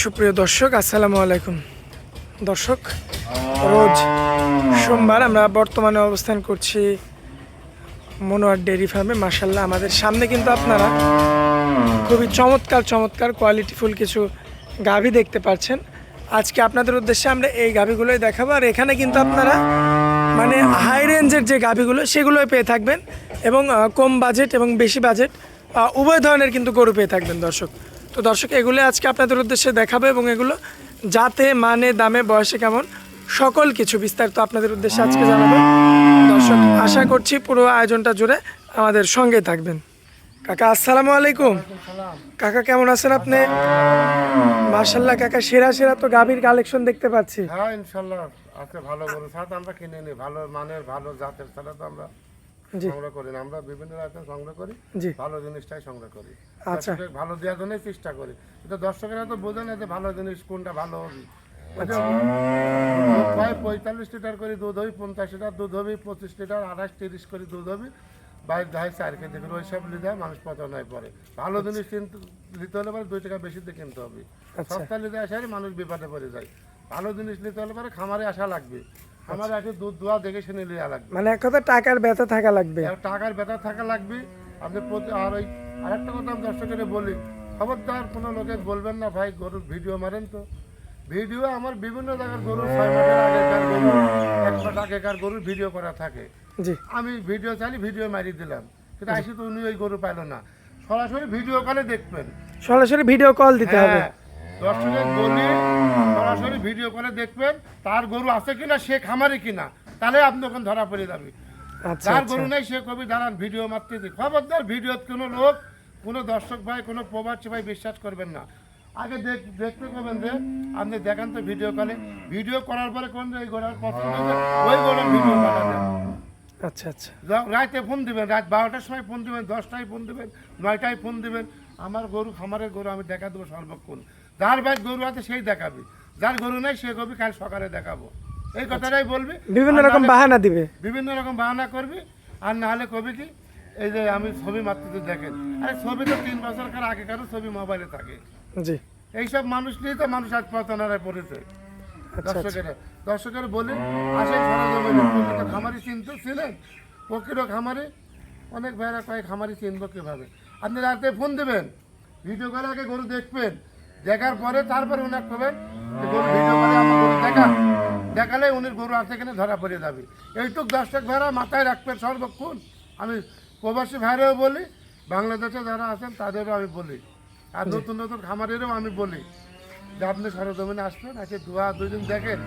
সুপ্রিয় দর্শক, আসসালামু আলাইকুম। দর্শক, রোজ সোমবার আমরা বর্তমানে অবস্থান করছি মনোয়ার ডেয়ারি ফার্মে। মাসাল্লাহ আমাদের সামনে কিন্তু আপনারা খুবই চমৎকার চমৎকার কোয়ালিটিফুল কিছু গাভী দেখতে পাচ্ছেন। আজকে আপনাদের উদ্দেশ্যে আমরা এই গাভীগুলোই দেখাবো। আর এখানে কিন্তু আপনারা মানে হাই রেঞ্জের যে গাভীগুলো, সেগুলোই পেয়ে থাকবেন এবং কম বাজেট এবং বেশি বাজেট উভয় ধরনের কিন্তু গরু পেয়ে থাকবেন দর্শক। তো দর্শক, এগুলো আজকে আপনাদের উদ্দেশ্যে দেখাবো এবং এগুলো যাতে মানে দামে, বয়সে কেমন, সকল কিছু বিস্তারিত আপনাদের উদ্দেশ্যে আজকে জানাব। দর্শক, আশা করছি পুরো আয়োজনটা জুড়ে আমাদের সঙ্গে থাকবেন। কাকা, আসসালামু আলাইকুম। কাকা, কেমন আছেন আপনি? মার্শাল্লাহ কাকা, সেরা সেরা তো গাভীর কালেকশন দেখতে পাচ্ছি। হ্যাঁ ইনশাল্লাহ আছে ভালো গরু ছাড়া আমরা কিনে নিই, ভালো মানের, ভালো জাতের ছাড়া তো আমরা সংগ্রহ করি না। আমরা বিভিন্ন আইটেম সংগ্রহ করি ভালো জিনিসটাই সংগ্রহ করি। আচ্ছা। ভালো দেওয়ার জন্যই চেষ্টা করি। কিন্তু দর্শকেরা তো বোঝে না যে ভালো জিনিস কোনটা ভালো হবে। আচ্ছা। প্রায় পঁয়তাল্লিশ লিটার করে দুধ হবে পঞ্চাশ লিটার দুধ হবে পঁচিশ লিটার আঠাশ তিরিশ করে দুধ হবে। চার কেজি করে ওইসব নিতে হয় মানুষ পচনায় পড়ে। ভালো জিনিস কিনতে নিতে হলে পরে দুই টাকা বেশি দিয়ে কিনতে হবে। আচ্ছা। সস্তা নিতে আসে মানুষ বিপদে পড়ে যায়। ভালো জিনিস নিতে হলে পরে খামারে আসা লাগবে। খামারে আসে দুধ দোয়া দেখে শুনে নেওয়া লাগবে। মানে এক কথা টাকার ব্যথা থাকা লাগবে। টাকার বেতন থাকা লাগবে। আপনি প্রতি- আর ওই আরেকটা কথা আমি দর্শকের বলি খবরদার কোনো লোকে বলবেন না ভাই গরুর ভিডিও মারেন তো। ভিডিও আমার বিভিন্ন জায়গার গরু ছয় মাসের আগেকার গরু এক মাস আগেকার গরুর ভিডিও করা থাকে। জি। আমি ভিডিও চাইলে ভিডিও মারি দিলাম কিন্তু আসি তো উনি ওই গরু পাইলো না। সরাসরি ভিডিও কলে দেখবেন। সরাসরি ভিডিও কল দিতে হবে। হ্যাঁ, দর্শকের বলি সরাসরি ভিডিও করে দেখবেন তার গরু আছে কিনা সে খামারে কিনা তাহলে আপনি ওখানে ধরা পড়ে যাবে। আচ্ছা যার আচ্ছা। গরু নেই সে কবি দাঁড়ান ভিডিও মারতে দিই খবরদার ভিডিও কোনো লোক কোনো দর্শক ভাই কোনো প্রবাসী ভাই বিশ্বাস করবেন না। আগে দেখ দেখতে পাবেন যে আপনি দেখান তো ভিডিও কলে ভিডিও করার পরে কোন এই গোড়ার পছন্দ ওই গোড়ার ভিডিও আচ্ছা আচ্ছা। রাতে ফোন দিবেন রাত বারোটার সময় ফোন দিবেন দশটায় ফোন দিবেন নয়টায় ফোন দিবেন। আমার গরু খামারের গরু আমি দেখা দেবো সর্বক্ষণ। যার ভাই গরু আছে সেই দেখাবি। যার গরু নেই সে কবি কাল সকালে দেখাবো। এই কথাটাই বলবি। বিভিন্ন রকম বাহানা দিবে। বিভিন্ন রকম বাহানা করবি। আর না হলে কবি কি এই যে আমি ছবি মারতে দেখেন। আরে ছবি তো তিন বছর বছরকার আগেকারও ছবি মোবাইলে থাকে। জি। এইসব মানুষ নিয়ে তো মানুষ আজ পতনারায় পড়েছে। আচ্ছা আচ্ছা। দর্শকেরা দর্শকের বলি আসেন খামারি চিনতে ছিলেন প্রকৃত খামারি অনেক ভাইরা কয় খামারি চিনবো কীভাবে? আপনি রাতে ফোন দেবেন। ভিডিও করে আগে গরু দেখবেন। দেখার পরে তারপরে ওনার করবেন গরু ভিডিও করে আমার গরু দেখা দেখালে উনির গরু আছে কিনা ধরা পড়ে যাবে। এইটুক দর্শক ভাইরা মাথায় রাখবেন সর্বক্ষণ। আমি প্রবাসী ভাইরাও বলি বাংলাদেশে যারা আছেন তাদেরও আমি বলি। আর নতুন নতুন খামারেরও আমি বলি যে আপনি সরজমিনে আসবেন এসে দুয়া দুই দিন দেখেন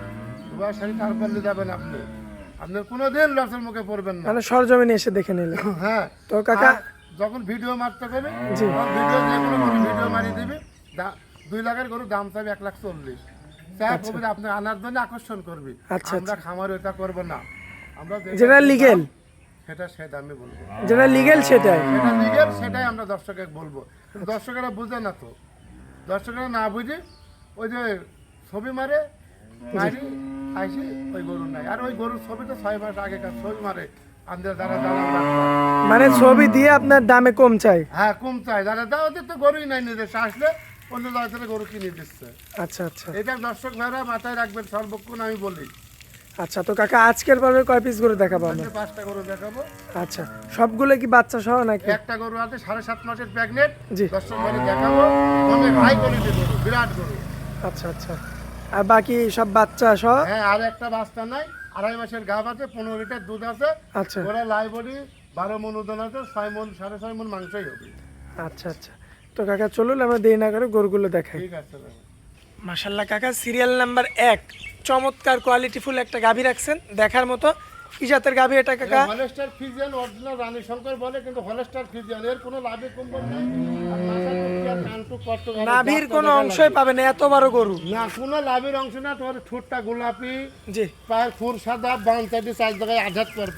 দুয়া শাড়ি তারপর নিয়ে যাবেন আপনি। আপনার কোনো দিন লসের মুখে পড়বেন না। মানে সরজমিনে এসে দেখে নিলে হ্যাঁ। তো কাকা যখন ভিডিও মারতে হবে ভিডিও যে কোনো গরু ভিডিও মারি দিবি। দুই লাখের গরু দাম চাইবে এক লাখ চল্লিশ। চা কবি আপনি আনার জন্য আকর্ষণ করবি। আচ্ছা, আমরা খামার ওটা করব না। আমরা যেটা লিগেল সেটা সে দামে বলব। যেটা লিগেল সেটাই। যেটা লিগেল সেটাই আমরা দর্শকে বলব। দর্শকেরা বুঝে না তো। দর্শকেরা না বুঝে ওই যে ছবি মারে মারি আইসি ওই গরু নাই। আর ওই গরুর ছবি তো ছয় মাস আগেকার ছবি মারে। মানে ছবি দিয়ে আপনার দামে কম চাই। হ্যাঁ কম চাই। যারা দা ওদের তো গরুই নাই নিজস্ব আসলে অন্য জায়গা থেকে গরু কিনে দিচ্ছে। আচ্ছা আচ্ছা। এটা দর্শক ভাইরা মাথায় রাখবেন সর্বক্ষণ আমি বলি। আচ্ছা তো কাকা আজকের পর্বে কয় পিস করে দেখাবো আমরা? পাঁচটা গরু দেখাবো। আচ্ছা সবগুলো কি বাচ্চা সহ নাকি? একটা গরু আছে সাড়ে সাত মাসের প্রেগনেন্ট জি। দর্শক ভাইরা দেখাবো অনেক হাই কোয়ালিটি গরু বিরাট গরু। আচ্ছা আচ্ছা। আর বাকি সব বাচ্চা সহ? হ্যাঁ আর একটা বাচ্চা নাই আড়াই মাসের গাভ আছে পনেরো লিটার দুধ আছে। আচ্ছা। ওরা লাইবরি বারো মন ওজন আছে ছয় মন সাড়ে ছয় মন মাংসই হবে। আচ্ছা আচ্ছা। তো কাকা চলুন আমরা দেরি না করে গরুগুলো দেখাই। মাসাল্লাহ কাকা সিরিয়াল নাম্বার এক। চমৎকার কোয়ালিটিফুল একটা গাভী রাখছেন দেখার মতো। কি জাতের গাভী এটা কাকা? হলস্টার ফিজিয়ান অরিজিনাল রানী শঙ্কর বলে কিন্তু হলস্টার ফিজিয়ান এর কোনো লাভে কম্বল নেই। নাভির কোনো অংশই পাবে না এত বড় গরু। না কোনো লাভের অংশ না তোমার ঠোঁটটা গোলাপি জি। পায়ের খুর সাদা বাম সাইডে চার জায়গায় আঘাত পর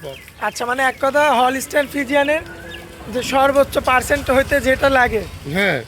আচ্ছা মানে এক কথা হলস্টাইন ফিজিয়ানের যে সর্বোচ্চ পার্সেন্ট হইতে যেটা লাগে। হ্যাঁ।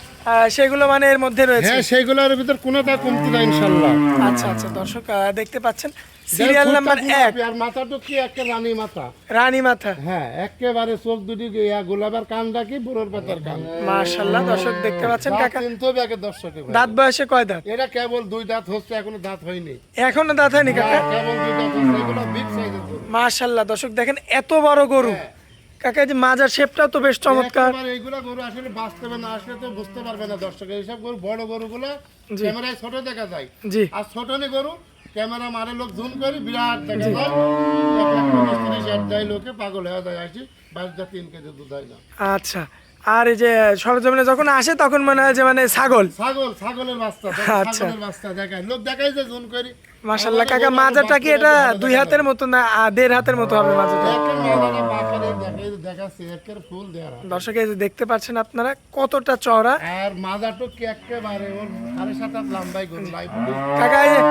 সেগুলো মানে এর মধ্যে রয়েছে। হ্যাঁ সেইগুলোর ভিতর কোনোটা কমতি না ইনশাল্লাহ আচ্ছা আচ্ছা দর্শক দেখতে পাচ্ছেন সিরিয়াল নাম্বার এক। গোলাপি আর মাথাটা কি একটা রানী মাথা? রানী মাথা। হ্যাঁ একেবারে চোখ দুটি ইয়া গোলাপের কানটা কি বুড়োর পাতার কান? মাশাল্লাহ দর্শক দেখতে পাচ্ছেন কাকা? চিনতে হবে একে দর্শকের দাঁত বয়সে কয় দাঁত? এটা কেবল দুই দাঁত হচ্ছে এখনও দাঁত হয়নি। এখনও দাঁত হয়নি কাকা? হ্যাঁ, কেবল দুই দাঁত হচ্ছে এগুলো বিগ সাইজের গরু। মাশাল্লাহ দর্শক দেখেন এত বড় গরু। কাকা যে মাজার শেপটাও তো বেশ চমৎকার। এইগুলা গরু আসলে বাস্তবে না আসলে তো বুঝতে পারবে না দর্শক। এইসব গরু বড় গরুগুলো ক্যামেরায় ছোট দেখা যায়। জি। আর ছোট নে গরু ক্যামেরা মারে লোক জুম করে বিরাট দেখা যায়। এক লাখ পঞ্চাশ তিরিশ হাজার দেয় লোকে পাগল হয়ে যায় আসি বাড়িটা তিন কেজি দুধ হয় না। আচ্ছা। আর এই যে সরজমিনে যখন আসে তখন মনে হয় যে মানে ছাগল ছাগল ছাগলের বাচ্চা আচ্ছা। ছাগলের বাচ্চা দেখায় লোক দেখায় যে জুম করি মাশাল্লাহ কাকা মাজাটা কি এটা দুই হাতের মতো না দেড় হাতের মতো হবে মাজাটা দর্শক এই যে দেখতে পাচ্ছেন আপনারা কতটা চওড়া আর মাজাটো কি একেবারে ওর সাড়ে সাত হাত লম্বাই গরু লাইফ কাকা এই যে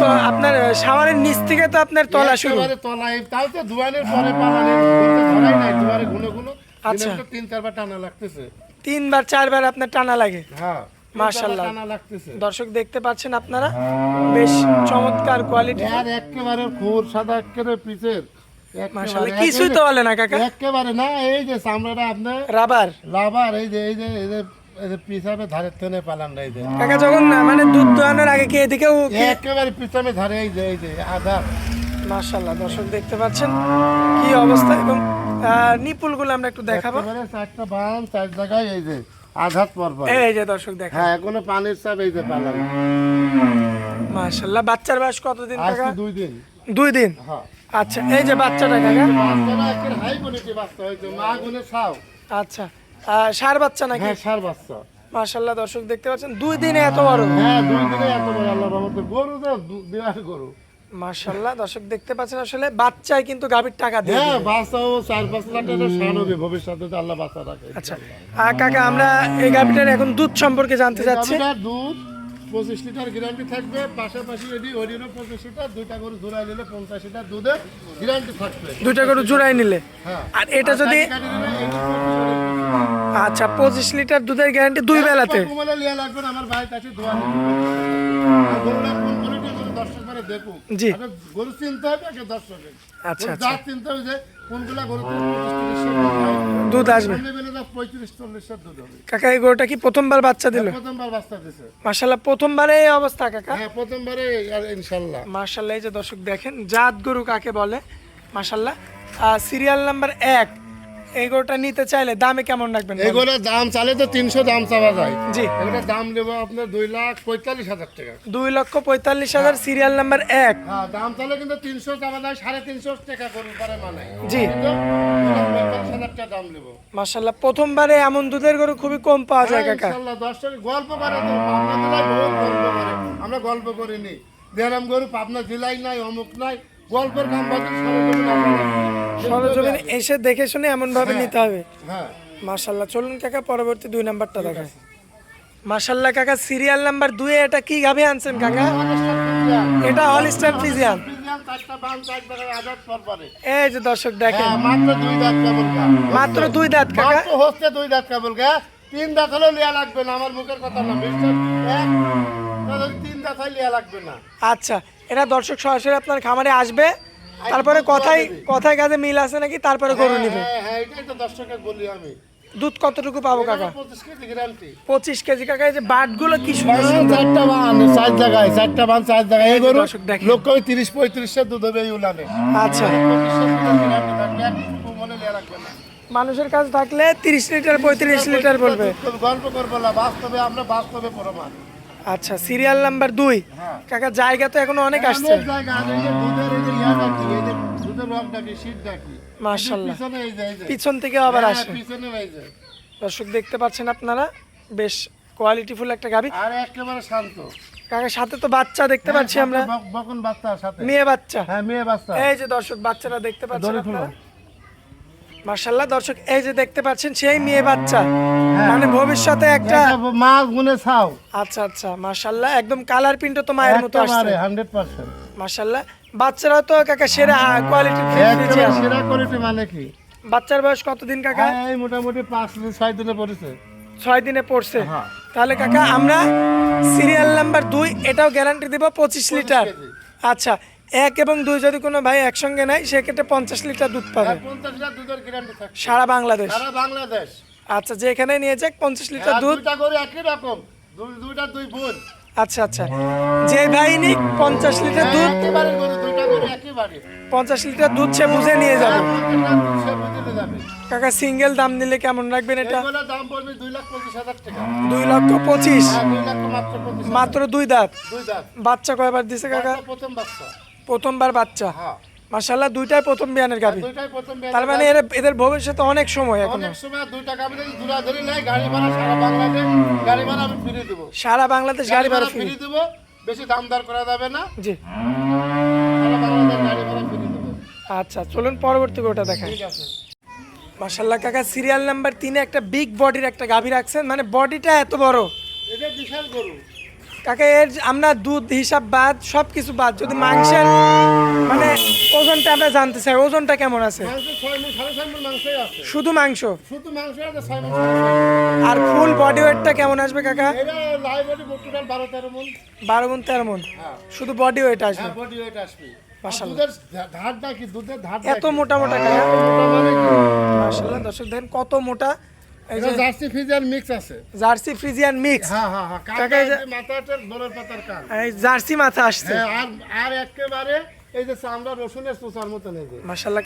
তো আপনার শাওয়ারের নিচ থেকে তো আপনার তলা শুরু তলায় তাও তো দুয়ানের পরে পালানি ধরাই নাই দুয়ারে গুলো গুলো আচ্ছা। তিন চারবার টানা লাগতেছে। তিনবার চারবার আপনার টানা লাগে। হ্যাঁ মাশাআল্লাহ। টানা লাগতেছে। দর্শক দেখতে পাচ্ছেন আপনারা বেশ চমৎকার কোয়ালিটি আর একেবারে খুর সাদা একেবারে পিছের মাশাআল্লাহ কিছুই তো বলে না কাকা। একেবারে না এই যে চামড়াটা আপনার রাবার। লাভার এই যে এই যে এই যে পিছাবে ধারের তেনে পালান এই যে। কাকা যখন মানে দুধ দোয়ানোর আগে কি এদিকেও একেবারে পিছনে ধারে এই যে এই যে আধার মাশাল্লাহ দর্শক দেখতে পাচ্ছেন কি অবস্থা এবং নিপুলগুলো আমরা একটু দেখাবো। চারটা বান চার জায়গায় এই যে আঘাত পরপর এই যে দর্শক দেখা হ্যাঁ এখনও পানির চাপ এই যে পালান মাশাল্লাহ বাচ্চার বয়স কতদিন কাকা? দুই দিন। দুই দিন? হ্যাঁ। আচ্ছা এই যে বাচ্চাটা কাকা? একের হাই কোয়ালিটি বাচ্চা হয়েছে মা গুনে খাও আচ্ছা ষাঁড় বাচ্চা নাকি? হ্যাঁ সার বাচ্চা। মাশাল্লাহ দর্শক দেখতে পাচ্ছেন দুই দিনে এত বড়। হ্যাঁ দুই দিনে এত বড় আল্লাহ রহমতে। গরু তো বিরাট গরু। মাশাল্লাহ দর্শক দেখতে পাচ্ছেন আসলে বাচ্চায় কিন্তু গাভীর টাকা দিয়ে হ্যাঁ দিবে। চার পাঁচ লাখ টাকা সান হবে ভবিষ্যতে আল্লাহ বাচ্চা রাখে। আচ্ছা কাকা আমরা এই গাভীটার এখন দুধ সম্পর্কে জানতে চাচ্ছি দুধ পঁচিশ লিটার গ্যারান্টি থাকবে পাশাপাশি এটি ওরিও পঁচিশ লিটার দুইটা গরু জোড়াই নিলে পঞ্চাশ লিটার দুধের গ্যারান্টি থাকবে। দুইটা করে জোড়াই নিলে? হ্যাঁ। আর এটা যদি কাটি দিলে এই যে 25 আচ্ছা পঁচিশ লিটার দুধের গ্যারান্টি দুই বেলাতে? আমার ভাই কাছে দোয়া দেখুক। জি। গরু চিনতে হবে আগে দর্শকের। আচ্ছা, আচ্ছা। জাত চিনতে হবে যে কোনগুলা গরু থেকে 25 চল্লিশ দুধ আসবে সামনে বেলে দাও 35 চল্লিশ দুধ হবে। কাকা এই গরুটা কি প্রথমবার বাচ্চা দিল প্রথমবার বাচ্চা দিছে। মাশাল্লাহ প্রথমবারে এই অবস্থা কাকা হ্যাঁ প্রথমবারে ইনশাল্লাহ মাশাল্লাহ এই যে দর্শক দেখেন জাত গরু কাকে বলে মাশাল্লাহ সিরিয়াল নাম্বার এক এই গরুটা নিতে চাইলে দামে কেমন রাখবেন? এগুলোর দাম চালে তো তিনশো দাম চাওয়া যায়। জি। এগুলোর দাম নেব আপনার দুই লাখ পঁয়তাল্লিশ হাজার টাকা। দুই লক্ষ পঁয়তাল্লিশ হাজার সিরিয়াল নাম্বার এক। হ্যাঁ দাম চালে কিন্তু তিনশো চাওয়া যায় সাড়ে তিনশো টাকা করুন পারে মানে। জি। মাশাল্লাহ প্রথমবারে এমন দুধের গরু খুবই কম পাওয়া যায় কাকা। ইনশাল্লাহ দর্শক গল্প করে তো আমরা গল্প করিনি। দেরাম গরু পাবনা জেলায় নাই অমুক নাই। গল্পের কাম বাকি সরজমিনে এসে দেখে শুনে এমন ভাবে নিতে হবে। হ্যাঁ। মাশাল্লাহ চলুন কাকা পরবর্তী দুই নাম্বারটা দেখায় মাশাল্লাহ কাকা সিরিয়াল নাম্বার দুই এটা কি গাভি আনছেন কাকা? এটা অল স্টার ফিজিয়ান এই যে দর্শক দেখেন। হ্যাঁ, মাত্র দুই দাঁত কেবল মাত্র দুই দাঁত কাকা। হচ্ছে দুই দাঁত কেবল গা। তিন দাঁত হলেও লিয়া লাগবে না আমার মুখের কথা না তিন দাঁত হয় লিয়া লাগবে না। আচ্ছা এটা দর্শক সরাসরি আপনার খামারে আসবে। তারপরে কথাই কথায় কাজে মিল আছে নাকি? তারপরে গরু নিবে। হ্যাঁ হ্যাঁ এটাই তো দর্শকের বলি আমি। দুধ কতটুকু পাবো কাকা? পঁচিশ কেজি কাকা এই যে বাটগুলো কি চারটা বান চার জায়গায় চারটা বান চার জায়গায়। এই গরু তিরিশ পঁয়ত্রিশের দুধ হবে এই উলানে। আচ্ছা। মনে মানুষের কাছে থাকলে তিরিশ লিটার পঁয়ত্রিশ লিটার বলবে গল্প করব না বাস্তবে আমরা বাস্তবে প্রমাণ। আচ্ছা সিরিয়াল নাম্বার দুই। হ্যাঁ। কাকা জায়গা তো এখনও অনেক আসছে। মাশাল্লাহ। পিছনে থেকে আবার হ্যাঁ, আসে। দর্শক দেখতে পাচ্ছেন আপনারা বেশ কোয়ালিটিফুল একটা আর একেবারে শান্ত। কাকা সাথে তো বাচ্চা দেখতে পাচ্ছি আমরা। বকন বাচ্চার সাথে। মেয়ে বাচ্চা। হ্যাঁ মেয়ে বাচ্চা। এই যে দর্শক বাচ্চারা দেখতে পাচ্ছেন খুলো। মার্শাল্লাহ দর্শক এই যে দেখতে পাচ্ছেন সেই মেয়ে বাচ্চা। হ্যাঁ। মানে ভবিষ্যতে একটা মাছ গুনে খাও আচ্ছা আচ্ছা মার্শাল্লাহ একদম কালার প্রিন্ট তো মায়ের মতো আসছে। একেবারে হান্ড্রেড পার্সেন্ট মার্শাল্লাহ বাচ্চারাও তো কাকা সেরা কোয়ালিটি একেবারে সেরা কোয়ালিটি মানে কি? বাচ্চার বয়স কতদিন কাকা? হ্যাঁ, এই মোটামুটি পাঁচ দিন ছয় দিনে পড়েছে। ছয় দিনে পড়ছে। হ্যাঁ। তাহলে কাকা আমরা সিরিয়াল নাম্বার দুই এটাও গ্যারান্টি দিব পঁচিশ লিটার। আচ্ছা এক এবং দুই যদি কোনো ভাই একসঙ্গে নেয় সেক্ষেত্রে পঞ্চাশ লিটার দুধ পাবে। পঞ্চাশ লিটার দুধের গ্যারান্টি থাকছে সারা বাংলাদেশ। সারা বাংলাদেশ। আচ্ছা যেখানে নিয়ে যাক পঞ্চাশ লিটার দুধ। দুইটা করে একই রকম। দুই- দুইটা দুই বোন। আচ্ছা আচ্ছা। যে ভাই নিক পঞ্চাশ লিটার দুধ। পঞ্চাশ লিটার দুধ সে বুঝে নিয়ে যাবে। কাকা সিঙ্গেল দাম নিলে কেমন রাখবেন এটা? দুই লক্ষ পঁচিশ। হ্যাঁ। মাত্র দুই দাঁত। বাচ্চা কয়বার দিছে কাকা? প্রথম বাচ্চা। প্রথমবার বাচ্চা। হ্যাঁ। মাসাল্লাহ দুইটাই প্রথম বিয়ানের গাভি দুইটাই প্রথম তার মানে এর এদের ভবিষ্যতে অনেক সময় এখন। গাড়ি ভাড়া সারা বাংলাদেশ গাড়ি ভাড়া আমি ফিরে দেবো। সারা বাংলাদেশ গাড়ি ভাড়া ফ্রি দেবো বেশি দাম দর করা যাবে না। জি। আচ্ছা চলুন পরবর্তী ঠিক আছে। মাসাল্লাহ কাকা সিরিয়াল নাম্বার তিনে একটা বিগ বডির একটা গাভী রাখছেন। মানে বডিটা এত বড়। এটা বিশাল গরু। কাকা এর আমরা দুধ হিসাব বাদ সব কিছু বাদ। যদি মাংসের মানে ওজনটা আমরা জানতে চাই ওজনটা কেমন আছে? শুধু মাংস। আর ফুল বডি ওয়েটটা কেমন আসবে কাকা? বারো মন। তেরো মন? হ্যাঁ। শুধু বডি ওয়েট আসবে? হ্যাঁ ধার এত মোটা মোটা কাকা? মানে মাসাল্লাহ দর্শক দেখেন কত মোটা জার্সি ফিজার মিক্স আছে। Jersey Friesian mix. হ্যাঁ হ্যাঁ হ্যাঁ। কাকা, কাকা এই মাথাটা পাতার কান এই জার্সি মাথা আসছে। হ্যাঁ আর আর একেবারে এই যে চামড়া রসুনের চোষার মতো নেই যে।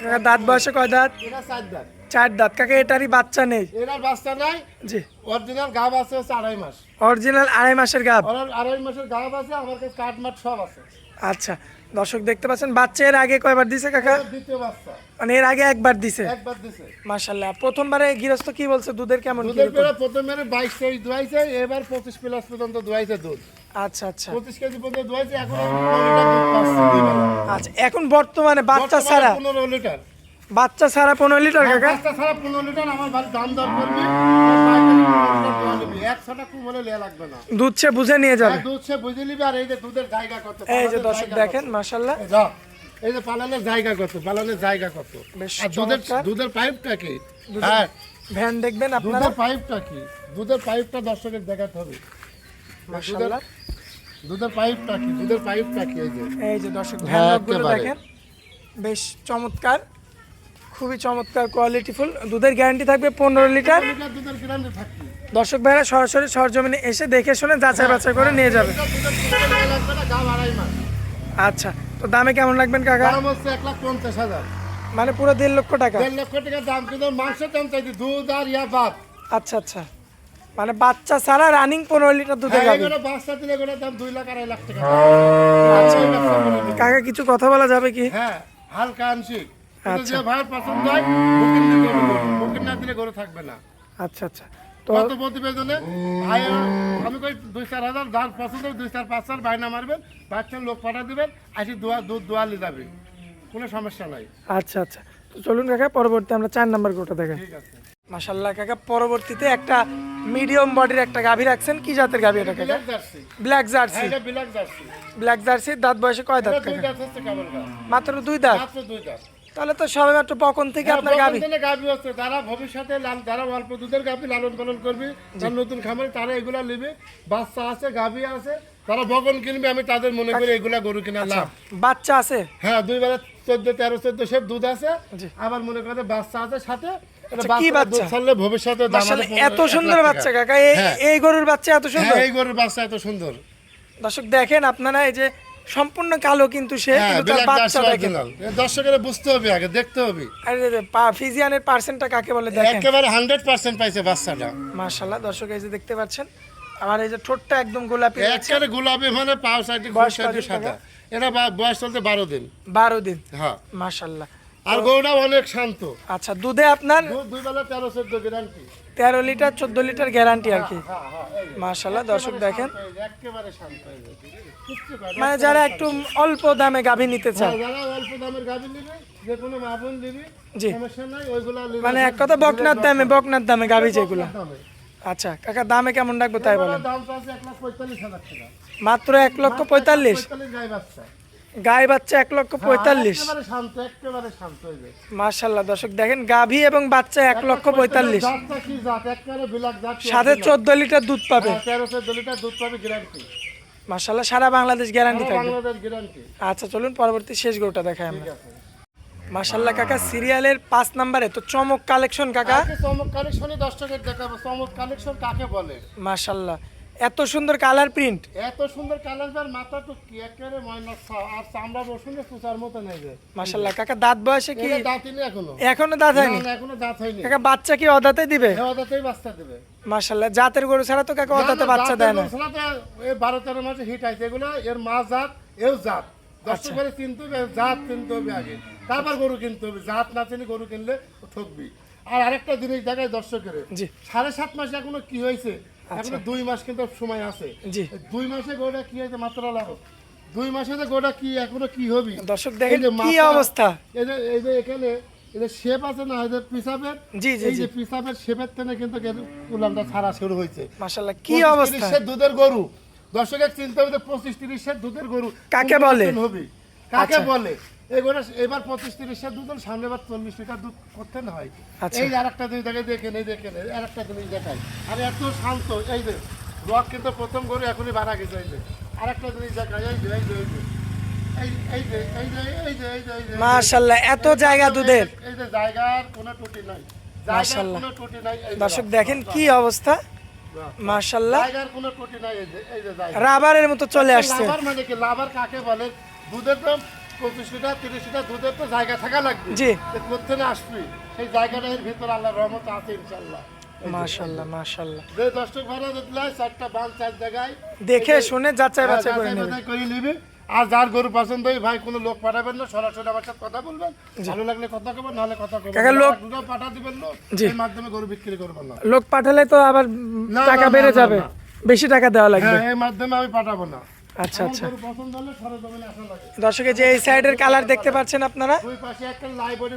কাকা দাঁত বয়সে কয় দাঁত? এটা চার দাঁত। চার দাঁত। কাকা এটারই বাচ্চা নেই। এটার বাচ্চা নাই। জি। অরিজিনাল গাব আছে হচ্ছে আড়াই মাস। অরিজিনাল আড়াই মাসের গাব? আড়াই মাসের গাব আছে আমার কাছে কাঠ মাঠ সব আছে। আচ্ছা দর্শক দেখতে পাচ্ছেন বাচ্চা এর আগে কয়বার দিছে কাকা? দ্বিতীয় বাচ্চা। মানে এর আগে একবার দিছে। একবার দিছে। মাশাল্লাহ প্রথমবারে গৃহস্থ কি বলছে? দুধের কেমন দুধের report? পেড়া প্রথম মেরে বাইশ তেইশ দুয়াইছে এবার পঁচিশ প্লাস পর্যন্ত দুয়াইছে দুধ। আচ্ছা আচ্ছা। পঁচিশ কেজি পর্যন্ত দুয়াইছে এখন। আচ্ছা এখন বর্তমানে বাচ্চা ছাড়া পনেরো লিটার। বাচ্চা ছাড়া পনেরো লিটার কাকা? বাচ্চা ছাড়া পনেরো লিটার আমার বাড়ি দাম দর করবি। দুধ সে বুঝে নিয়ে যাবে। আর দুধ সে বুঝে নিবি আর এই যে দুধের জায়গা কত এই যে দর্শক দেখেন মাশাল্লাহ কত। এই যে পালনের জায়গা কত পালনের জায়গা কত বেশ আর দুধের চমৎকার। দুধের পাইপটা কি হ্যাঁ ভ্যান দেখবেন আপনারা দুধের পাইপটা কি দুধের পাইপটা দর্শকের দেখাতে হবে মাশাল্লাহ দুধের পাইপটা কি দুধের পাইপটা কি এই যে এই যে দর্শক হ্যাঁ, ভ্যানগুলো দেখেন বেশ চমৎকার খুবই চমৎকার কোয়ালিটিফুল দুধের গ্যারান্টি থাকবে পনেরো লিটার দর্শক ভাইরা সরাসরি সরজমিনে এসে দেখে শুনে যাচাই বাছাই করে নিয়ে যাবে আচ্ছা তো দামে কেমন রাখবেন কাকা? দাম হচ্ছে এক লাখ পঞ্চাশ হাজার। মানে পুরো দেড় লক্ষ টাকা? দেড় লক্ষ টাকা দাম কিন্তু মাংসের দাম চাইছি দুধ আর ইয়া বাদ আচ্ছা আচ্ছা। মানে বাচ্চা ছাড়া রানিং পনেরো লিটার দুধের হ্যাঁ, বাচ্চা দিলে এগুলোর দাম দুই লাখ আড়াই লাখ টাকা। আচ্ছা। কাকা কিছু কথা বলা যাবে কি? হ্যাঁ হালকা আংশিক। আচ্ছা। ভাই পছন্দ হয় বুকিং দিলে গরু থাকবে না। আচ্ছা আচ্ছা। কত প্রতিবেদনে? ভাই আমি কই দুই চার হাজার যার পছন্দ দুই চার পাঁচ চার বাইনা মারবেন লোক পাঠা দিবেন আসি দোয়া দুধ দোয়ালি যাবে। কোনো সমস্যা নাই। আচ্ছা আচ্ছা। তো চলুন কাকা পরবর্তী আমরা চার নাম্বার গোটা দেখেন ঠিক আছে। মাশাল্লাহ কাকা পরবর্তীতে একটা মিডিয়াম বডির একটা গাভী রাখছেন। কি জাতের গাভী এটা কাকা? Black Jersey black Jersey black Jersey দাঁত বয়সে কয় দাঁত কাকা? মাত্র দুই দাঁত? মাত্র দুই দাঁত। তাহলে তো সবে মাত্র পকন থেকে আপনার গাভী। গাভি হচ্ছে। তারা ভবিষ্যতে লাল- যারা অল্প দুধের গাভি লালন পালন করবি তার নতুন খামারে তারা এগুলা নেবে। বাচ্চা আছে গাভি আছে তারা বগন কিনবে আমি তাদের মনে করি এগুলা গরু কিনা লাভ। বাচ্চা আছে? হ্যাঁ দুই বেলা চোদ্দ তেরো চোদ্দ সব দুধ আছে। আবার মনে করে বাচ্চা আছে সাথে আচ্ছা, কি বাচ্চা? ছাড়লে ভবিষ্যতে এত সুন্দর বাচ্চা কাকা। এই হ্যাঁ। এই গরুর বাচ্চা এত সুন্দর? হ্যাঁ এই গরুর বাচ্চা এত সুন্দর। দর্শক দেখেন আপনারা এই যে সম্পূর্ণ কালো কিন্তু সে হ্যাঁ কিন্তু তার দর্শকের বুঝতে হবে আগে দেখতে হবে। আর ফিজিয়ানের পার্সেন্টটা কাকে বলে দেখেন? একেবারে হান্ড্রেড পার্সেন্ট পাইছে বাচ্চাটা। দর্শক এই যে দেখতে পাচ্ছেন আর এই যে ঠোঁটটা একদম গোলাপি একেবারে গোলাপি মানে পাও সাইডে বয়স সাদা। এটা বয়স চলতে বারো দিন। বারো দিন? হ্যাঁ। মাশাল্লাহ আর গরুটা অনেক শান্ত। আচ্ছা দুধে আপনার? দুই বেলা তেরো চোদ্দ গ্যারান্টি তেরো লিটার চোদ্দ লিটার গ্যারান্টি আর কি হ্যাঁ হ্যাঁ। মাশাল্লাহ দর্শক দেখেন হয়ে। মানে যারা একটু অল্প দামে গাভী নিতে চায় যারা অল্প দামের গাভি নিবে যে কোনো মাবুন নিবি জি। মানে এক কথা বকনার দামে বকনার দামে গাভী যেগুলো। আচ্ছা কাকা দামে কেমন রাখব তাই বলেন মাত্র এক লক্ষ পঁয়তাল্লিশ গায়ে বাচ্চা এক লক্ষ পঁয়তাল্লিশ। হয়ে যায় মাশাল্লাহ দর্শক দেখেন গাভী এবং বাচ্চা এক লক্ষ পঁয়তাল্লিশ। সাথে চোদ্দ লিটার দুধ পাবে। তেরো চোদ্দ লিটার দুধ পাবে গ্যারান্টি মাশাল্লাহ সারা বাংলাদেশ গ্যারান্টি থাকবে। আচ্ছা চলুন পরবর্তী শেষ গরুটা দেখাই আমরা। আছে। মাশাল্লাহ কাকা সিরিয়ালের পাঁচ নাম্বারে তো চমক কালেকশন কাকা? চমক কালেকশনই দশ টাকার দেখাবো। চমক কালেকশন কাকে বলে? মাশাল্লাহ। এত সুন্দর কালার প্রিন্ট। এত সুন্দর কালার আর মাথা তো কি একেবারে ময়না আর চামড়া রসুনের সুচার মতো নেই যে। মাশাল্লাহ কাকা দাঁত বয়সে কি? দাঁতই নেই এখনও। এখনও দাঁত হয়নি? এখনও দাঁত হয়নি। কাকা বাচ্চা কি অদাতে দিবে? হেওয়াদাতেই বাচ্চা দেবে। মাশাল্লাহ জাতের গরু ছাড়া তো কাকা অদাতে বাচ্চা দেয় না। এই বারো তেরো মাসে হিট আছে এগুলো এর মা জাত এও জাত। আচ্ছা। দশ করে কিনতে হবে জাত কিনতে হবে আগে। তারপর গরু কিনতে হবে। জাত না চিনি গরু কিনলে ঠকবি। আর আরেকটা জিনিস দেখায় দর্শকের। জি। সাড়ে সাত মাসে এখনও কি হয়েছে? এখনও দুই মাস কিন্তু সময় আছে। জি। দুই মাসে গোটা কি হয়েছে মাত্র লাভ? দুই মাসে যে গোটা কি এখনও কি হবি? দর্শক দেখেন কি অবস্থা। এই যে এই যে এখানে এই যে শেপ আছে না এই যে পিসাবের জি, জি, এই যে পিসাবের শেপের থেকে কিন্তু উলামটা ছাড়া শুরু হয়েছে। মাশাল্লাহ কি পঁচিশ অবস্থা? তিরিশের দুধের গরু। দর্শকের চিন্তা হবে যে পঁচিশ তিরিশের দুধের গরু। কাকে বলে? কাকে আচ্ছা। বলে? এগুলো এবার পঁচিশ তিরিশের দুধ সামনে এবার চল্লিশ লিটার দুধ করতে হয় আচ্ছা। এই যে আরেকটা জিনিস দেখে দেখেন এই দেখেন এই আরেকটা জিনিস দেখাই আর এত শান্ত এই যে রক কিন্তু প্রথম গরু এখনই বাড়া গেছে এই যে আরেকটা জিনিস দেখাই এই যে এই যে এই যে এই যে মাশাল্লাহ এত জায়গা দুধের এই যে জায়গার কোনো ত্রুটি নাই নাই যে দর্শক দেখেন কি অবস্থা। মাশাল্লাহ নাই রাবারের মতো চলে আসছে লাভার মানে কি লাভার কাকে বলে দুধের তো পঁচিশ লিটার তিরিশ লিটার দুধের তো জায়গা থাকা লাগবে। জি। তো কোথেকে আসবি। সেই জায়গাটার ভিতর আল্লাহ রহমত আছে ইনশাল্লাহ যে। ভাড়া দিলে চারটা বান চার জায়গায়। দেখে শুনে যাচাই হ্যাঁ, বাছাই করে যাচাই করে নিবি। আর যার গরু পছন্দ হয় ভাই কোনো লোক পাঠাবেন না সরাসরি আমার সাথে কথা বলবেন। ভালো লাগলে কথা কবেন নাহলে কথা কবেন কাকা, লোক- পাঠা দিবেন জি। মাধ্যমে গরু বিক্রি করবেন না। লোক পাঠালে তো আবার না, টাকা বেড়ে যাবে। বেশি টাকা দেওয়া লাগবে। হ্যাঁ এই মাধ্যমে আমি পাঠাবো না। আচ্ছা আচ্ছা। দর্শকের যে এই সাইডের কালার দেখতে পাচ্ছেন আপনারা? দুই পাশে একটা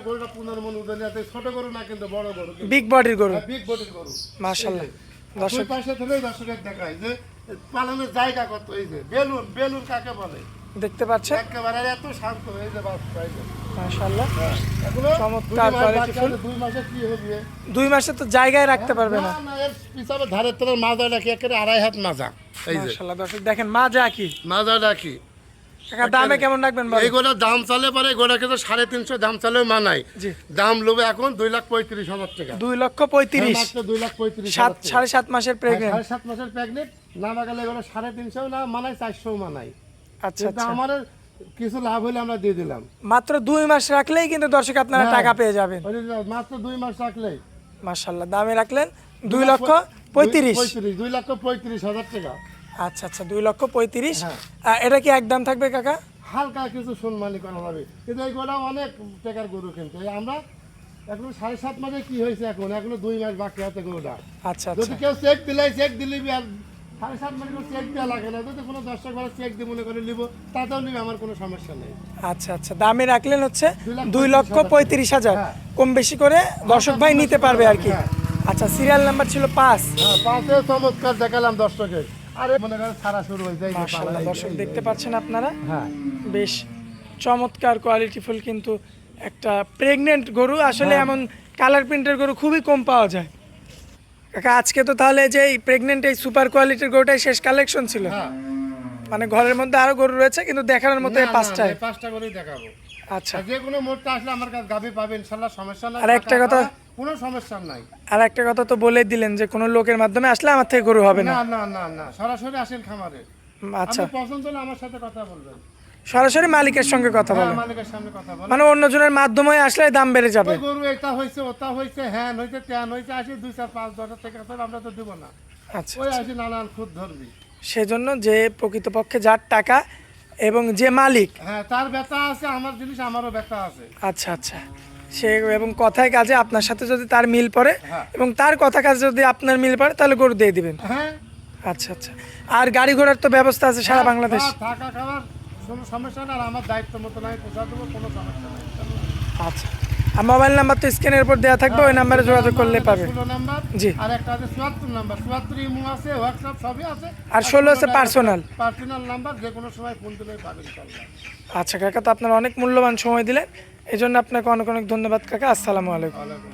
গরুটা পনেরো মন ওজন আছে ছোট গরু না কিন্তু বড় গরু বিগ বডির গরু। বিগ বডির গরু। মাশাল্লাহ দুই দর্শক পাশে থেকে দর্শকের দেখায় যে পালনের জায়গা কত এই যে বেলুন বেলুন কাকে বলে? দেখতে পাচ্ছেন? একেবারে এত শান্ত এই যে বাচ্চা এই যে। চমৎকার দুই মাস quality বাচ্চা ফুল। দুই মাসে কি হবে? দুই মাসে তো জায়গায় রাখতে পারবে না এর তলার মাজা একেবারে আড়াই হাত মাজা। এই যে। দর্শক দেখেন কি? দামে কেমন রাখবেন দাম চালে পারে গোটা কিন্তু সাড়ে তিনশো দাম চালেও দাম লোবে এখন দুই লাখ পঁয়ত্রিশ হাজার টাকা। দুই লক্ষ পঁয়ত্রিশ। মাত্র দুই লাখ পঁয়ত্রিশ সাত সাড়ে সাত মাসের প্রেগনেন্ট সাড়ে সাত মাসের প্রেগনেন্ট না বাগালে এগুলো সাড়ে তিনশো না চারশো আচ্ছা আচ্ছা। আমার কিছু লাভ হলে আমরা দিয়ে দিলাম। মাত্র দুই মাস রাখলেই কিন্তু দর্শক আপনারা হ্যাঁ। টাকা পেয়ে যাবেন। মাত্র দুই মাস রাখলে মাশাল্লাহ দামে রাখলেন দুই লক্ষ পঁয়ত্রিশ। পঁয়ত্রিশ দুই লক্ষ পঁয়ত্রিশ হাজার টাকা। আচ্ছা আচ্ছা দুই লক্ষ পঁয়ত্রিশ। হ্যাঁ। এটা কি একদম থাকবে কাকা? হালকা কিছু সম্মানী করা হবে। কিন্তু এই গোটা অনেক টাকার গরু কিন্তু। আমরা এখন সাড়ে সাত মাসে কি হয়েছে এখন? এখনও দুই মাস বাকি আছে গরুটা। আচ্ছা যদি আচ্ছা। কেউ চেক দিলে চেক দিলি আর সাড়ে সাত মাসে কোনো চেক দেওয়া লাগে না। যদি কোনো দর্শক ভাড়া চেক দিয়ে মনে করে নিব তাতেও নিবে আমার কোনো সমস্যা নেই। আচ্ছা আচ্ছা দামে রাখলেন হচ্ছে দুই লক্ষ পঁয়ত্রিশ হাজার। হ্যাঁ। কম বেশি করে দর্শক ভাই নিতে পারবে আর কি। হ্যাঁ। আচ্ছা সিরিয়াল নাম্বার ছিল পাঁচ। হ্যাঁ পাঁচে চমৎকার দেখালাম দর্শকের। আরে মনে করেন শুরু দর্শক দেখতে পাচ্ছেন আপনারা? হ্যাঁ। বেশ চমৎকার কোয়ালিটিফুল কিন্তু একটা প্রেগনেন্ট গরু আসলে হ্যাঁ। এমন কালার প্রিন্টের গরু খুবই কম পাওয়া যায়। কাকা আজকে তো তাহলে যে এই প্রেগনেন্ট এই সুপার কোয়ালিটির গরুটাই শেষ কালেকশন ছিল? হ্যাঁ। মানে ঘরের মধ্যে আরও গরু রয়েছে কিন্তু দেখানোর মতো এই না, না, এই পাঁচটা করেই দেখাবো। আচ্ছা। যে কোনো মোড়টা আসলে আমার কাছে গাভি পাবে ইনশাল্লাহ সমস্যা নাই। আর একটা কথা- কোনো সমস্যা নাই। আর একটা কথা তো বলে দিলেন যে কোনো লোকের মাধ্যমে আসলে আমার থেকে গরু হবে না। না না না সরাসরি আসেন খামারে। আচ্ছা। পছন্দ হলে আমার সাথে কথা বলবেন। সরাসরি মালিকের সঙ্গে কথা হ্যাঁ বলেন। মালিকের সামনে কথা বলেন। মানে অন্যজনের মাধ্যমে আসলে দাম বেড়ে যাবে। গরু এটা হয়েছে ওটা হয়েছে হ্যান হয়েছে ত্যান হয়েছে আসি দুই চার পাঁচ দশ থেকে আমরা তো দিব না। আচ্ছা ওই আসি নানান খুদ ধরবি সেজন্য যে প্রকৃতপক্ষে যার টাকা এবং যে মালিক। হ্যাঁ তার ব্যথা আছে আমার জিনিস আমারও ব্যথা আছে। আচ্ছা আচ্ছা। সে এবং কথায় কাজে আপনার সাথে যদি তার মিল পড়ে হ্যাঁ। এবং তার কথা কাজে যদি আপনার মিল পড়ে তাহলে গরু দিয়ে দিবেন। হ্যাঁ। আচ্ছা আচ্ছা। আর গাড়ি ঘোড়ার তো ব্যবস্থা আছে সারা বাংলাদেশ। হ্যাঁ, থাকা খাওয়ার কোনো সমস্যা না আর আমার দায়িত্ব মতো পোষা দেবো কোনো সমস্যা নাই। আচ্ছা। আর মোবাইল নাম্বার তো স্ক্রিনের উপর দেওয়া থাকবে ওই নাম্বারে যোগাযোগ করলে পাবে। জি। আর একটা আছে চুয়াত্তর নাম্বার চুয়াত্তর ইমো আছে হোয়াটসঅ্যাপ সবই আছে। আর ষোলো আছে পার্সোনাল। পার্সোনাল নাম্বার যে কোনো সময় ফোন দিলেই পাবেন আচ্ছা কাকা তো আপনার অনেক মূল্যবান সময় দিলেন। এই জন্য আপনাকে অনেক অনেক ধন্যবাদ কাকা। আসসালামু আলাইকুম।